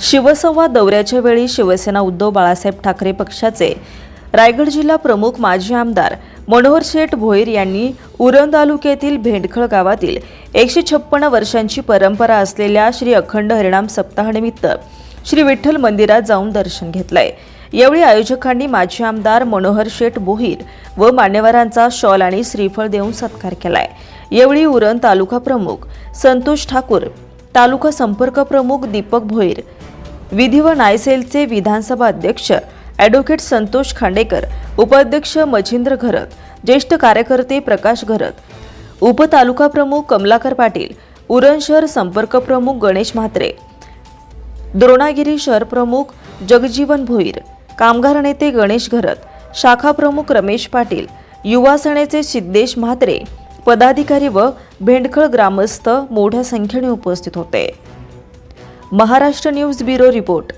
शिवसंवाद दौऱ्याच्या वेळी शिवसेना उद्धव बाळासाहेब ठाकरे पक्षाचे रायगड जिल्हा प्रमुख माजी आमदार मनोहर शेठ भोईर यांनी उरण तालुक्यातील भेंडखळ गावातील एकशे छप्पन वर्षांची परंपरा असलेल्या श्री अखंड हरिणाम सप्ताहानिमित्त श्री विठ्ठल मंदिरात जाऊन दर्शन घेतलंय. यावेळी आयोजकांनी माजी आमदार मनोहर शेठ बोहीर व मान्यवरांचा शॉल आणि श्रीफळ देऊन सत्कार केलाय. यावेळी उरण तालुका प्रमुख संतोष ठाकूर तालुका संपर्क प्रमुख दीपक भोईर विधी व नायसेलचे विधानसभा अध्यक्ष ॲडव्होकेट संतोष खांडेकर उपाध्यक्ष मच्छिंद्र घरत ज्येष्ठ कार्यकर्ते प्रकाश घरत उपतालुका प्रमुख कमलाकर पाटील उरण शहर संपर्क प्रमुख गणेश म्हात्रे द्रोणागिरी शहर प्रमुख जगजीवन भोईर कामगार नेते गणेश घरत शाखा प्रमुख रमेश पाटील युवा सेनेचे सिद्धेश म्हात्रे पदाधिकारी व भेंडखळ ग्रामस्थ मोठ्या संख्येने उपस्थित होते. Maharashtra news bureau report.